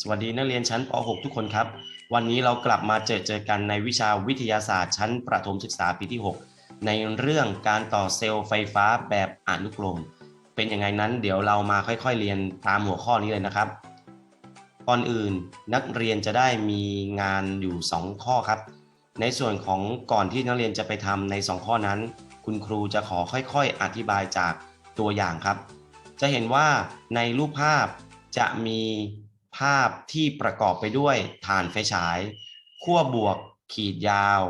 สวัสดีนักเรียนชั้นป .6 ทุกคนครับ วันนี้เรากลับมาเจอเจอกันในวิชาวิทยาศาสตร์ ชั้นประถมศึกษาปีที่ 6 ในเรื่องการต่อเซลล์ไฟฟ้าแบบอนุกรม เป็นยังไงนั้นเดี๋ยวเรามาค่อยๆเรียนตามหัวข้อนี้เลยนะครับ ก่อนอื่นนักเรียนจะได้มีงานอยู่ 2 ข้อครับ ในส่วนของก่อนที่นักเรียนจะไปทำใน 2 ข้อนั้น คุณครูจะขอค่อยๆ อธิบายจากตัวอย่างครับ จะเห็นว่าในรูปภาพจะมี ภาพที่ประกอบไปด้วยฐานไฟฉาย ขั้วบวกขีดยาว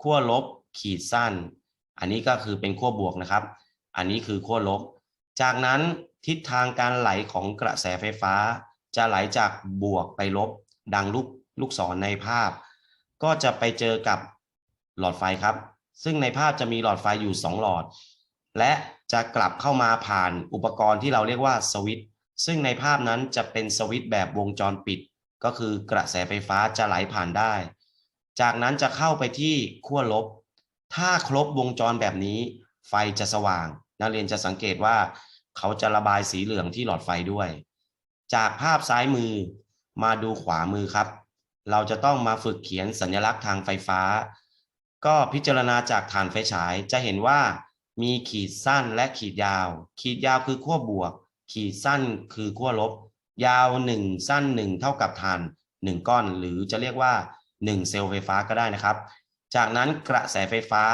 ขั้วลบขีดสั้น อันนี้ก็คือเป็นขั้วบวกนะครับ อันนี้คือขั้วลบ จากนั้นทิศทางการไหลของกระแสไฟฟ้า จะไหลจากบวกไปลบ ดังลูกลูกศรในภาพ ก็จะไปเจอกับหลอดไฟครับ ซึ่งในภาพจะมีหลอดไฟอยู่ 2 หลอด และจะกลับเข้ามาผ่านอุปกรณ์ที่เราเรียกว่าสวิตช์ ซึ่งในภาพนั้นจะเป็นสวิตช์แบบวงจรปิด ก็คือกระแสไฟฟ้าจะไหลผ่านได้ จากนั้นจะเข้าไปที่ขั้วลบ ถ้าครบวงจรแบบนี้ ไฟจะสว่าง นักเรียนจะสังเกตว่า เขาจะระบายสีเหลืองที่หลอดไฟด้วย จากภาพซ้ายมือมาดูขวามือครับ เราจะต้องมาฝึกเขียนสัญลักษณ์ทางไฟฟ้า ก็พิจารณาจากฐานไฟฉายจะเห็นว่ามีขีดสั้นและขีดยาว ขีดยาวคือขั้วบวก ขีดสั้นคือขั้วลบ ยาว 1 สั้น 1 เท่ากับฐาน 1 ก้อน หรือจะเรียกว่า 1 เซลล์ไฟฟ้าก็ได้นะครับ จากนั้นกระแสไฟฟ้า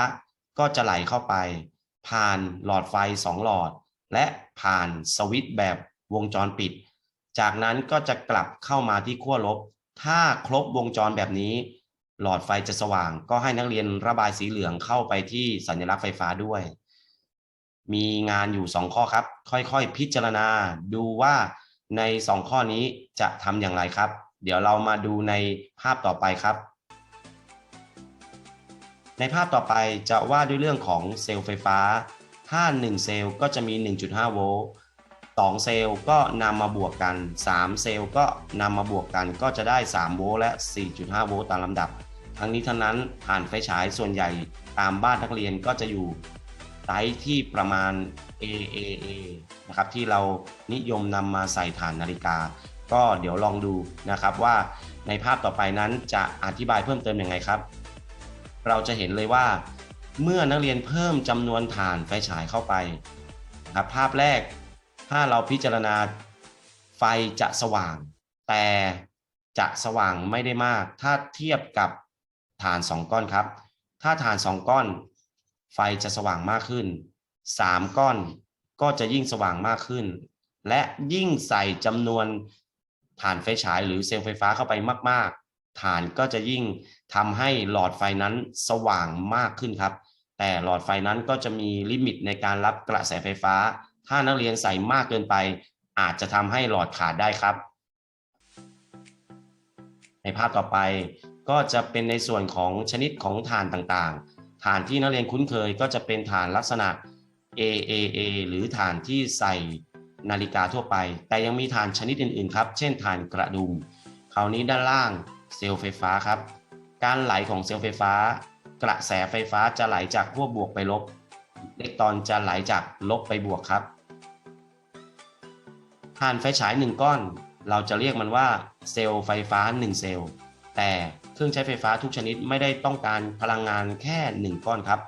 ก็จะไหลเข้าไป ผ่านหลอดไฟ 2 หลอด และผ่านสวิตช์แบบวงจรปิด จากนั้นก็จะกลับเข้ามาที่ขั้วลบ ถ้าครบวงจรแบบนี้ หลอดไฟจะสว่าง ก็ให้นักเรียนระบายสีเหลืองเข้าไปที่สัญลักษณ์ไฟฟ้าด้วย มีงานอยู่ 2 ข้อครับ ค่อยๆ พิจารณาดูว่าใน 2 ข้อนี้จะทำอย่างไรครับ เดี๋ยวเรามาดูในภาพต่อไปครับ ในภาพต่อไปจะว่าด้วยเรื่องของเซลล์ไฟฟ้า ถ้า 1 เซลล์ก็จะมี 1.5 โวลต์2เซลล์ก็นำมาบวกกัน 3 เซลล์ก็นำมาบวกกันก็จะได้ 3 โวลต์และ 4.5 โวลต์ตามลำดับ ทั้งนี้ทั้งนั้นผ่านไฟฉายส่วนใหญ่ตามบ้านนักเรียนก็จะอยู่ ไซส์ที่ประมาณ AAA นะครับที่เรานิยมนำมาใส่ฐานนาฬิกา ก็เดี๋ยวลองดูนะครับว่าในภาพต่อไปนั้นจะอธิบายเพิ่มเติมยังไงครับ เราจะเห็นเลยว่า เมื่อนักเรียนเพิ่มจำนวนฐานไฟฉายเข้าไปครับภาพแรกถ้าเราพิจารณาไฟจะสว่าง แต่จะสว่างไม่ได้มาก ถ้าเทียบกับฐาน 2 ก้อนครับ ถ้าฐาน 2 ก้อน ไฟจะสว่างมากขึ้น 3 ก้อนก็จะยิ่งสว่างมากขึ้น และยิ่งใส่จำนวนฐานไฟฉายหรือเซลล์ไฟฟ้าเข้าไปมาก ๆ ฐานก็จะยิ่งทำให้หลอดไฟนั้นสว่างมากขึ้นครับ แต่หลอดไฟนั้นก็จะมีลิมิตในการรับกระแสไฟฟ้า ถ้านักเรียนใส่มากเกินไป อาจจะทำให้หลอดขาดได้ครับ ในภาพต่อไปก็จะเป็นในส่วนของชนิดของฐานต่างๆ ฐานที่นักเรียนคุ้นเคยก็จะเป็นฐานลักษณะ AAA หรือฐานที่ใส่นาฬิกาทั่วไป แต่ยังมีฐานชนิดอื่นๆครับ เช่นฐานกระดุม คราวนี้ด้านล่างเซลล์ไฟฟ้าครับ การไหลของเซลล์ไฟฟ้า กระแสไฟฟ้าจะไหลจากขั้วบวกไปลบ อิเล็กตรอนจะไหลจากลบไปบวกครับฐานไฟฉาย 1 ก้อน เราจะเรียกมันว่าเซลล์ไฟฟ้า 1 เซลล์ แต่ เครื่องใช้ไฟฟ้าทุกชนิดไม่ได้ต้องการพลังงานแค่ 1 ก้อนครับ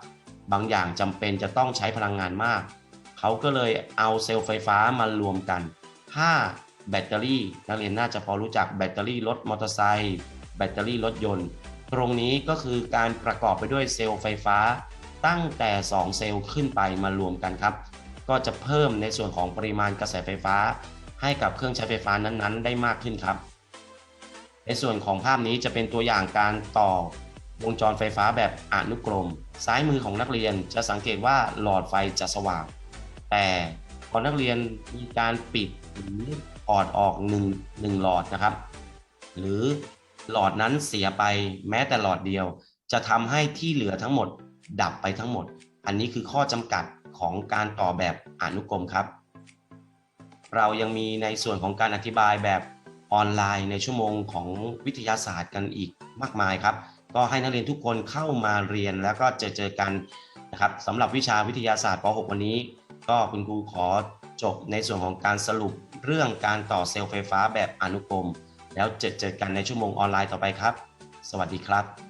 บางอย่างจำเป็นจะต้องใช้พลังงานมาก เขาก็เลยเอาเซลล์ไฟฟ้ามารวมกัน ถ้าแบตเตอรี่ นักเรียนน่าจะพอรู้จักแบตเตอรี่รถมอเตอร์ไซค์แบตเตอรี่รถยนต์ ตรงนี้ก็คือการประกอบไปด้วยเซลล์ไฟฟ้าตั้งแต่ 2 เซลล์ขึ้นไปมารวมกันครับ ก็จะเพิ่มในส่วนของปริมาณกระแสไฟฟ้า ให้กับเครื่องใช้ไฟฟ้านั้นๆ ได้มากขึ้นครับ ในส่วนของภาพนี้จะเป็นตัวอย่างการต่อวงจรไฟฟ้าแบบอนุกรม ซ้ายมือของนักเรียนจะสังเกตว่าหลอดไฟจะสว่าง แต่พอนักเรียนมีการปิดหรือถอดออก1 1หลอดนะครับ หรือหลอดนั้นเสียไปแม้แต่หลอดเดียว จะทำให้ที่เหลือทั้งหมดดับไปทั้งหมด อันนี้คือข้อจำกัดของการต่อแบบอนุกรมครับ เรายังมีในส่วนของการอธิบายแบบ ออนไลน์ในชั่วโมงของวิทยาศาสตร์กันอีกมากมายครับ ก็ให้นักเรียนทุกคนเข้ามาเรียนแล้วก็เจอเจอกันนะครับสำหรับวิชาวิทยาศาสตร์ป .6 วันนี้ ก็คุณครูขอจบในส่วนของการสรุปเรื่องการต่อเซลล์ไฟฟ้าแบบอนุกรม แล้วเจอเจอกันในชั่วโมงออนไลน์ต่อไปครับ สวัสดีครับ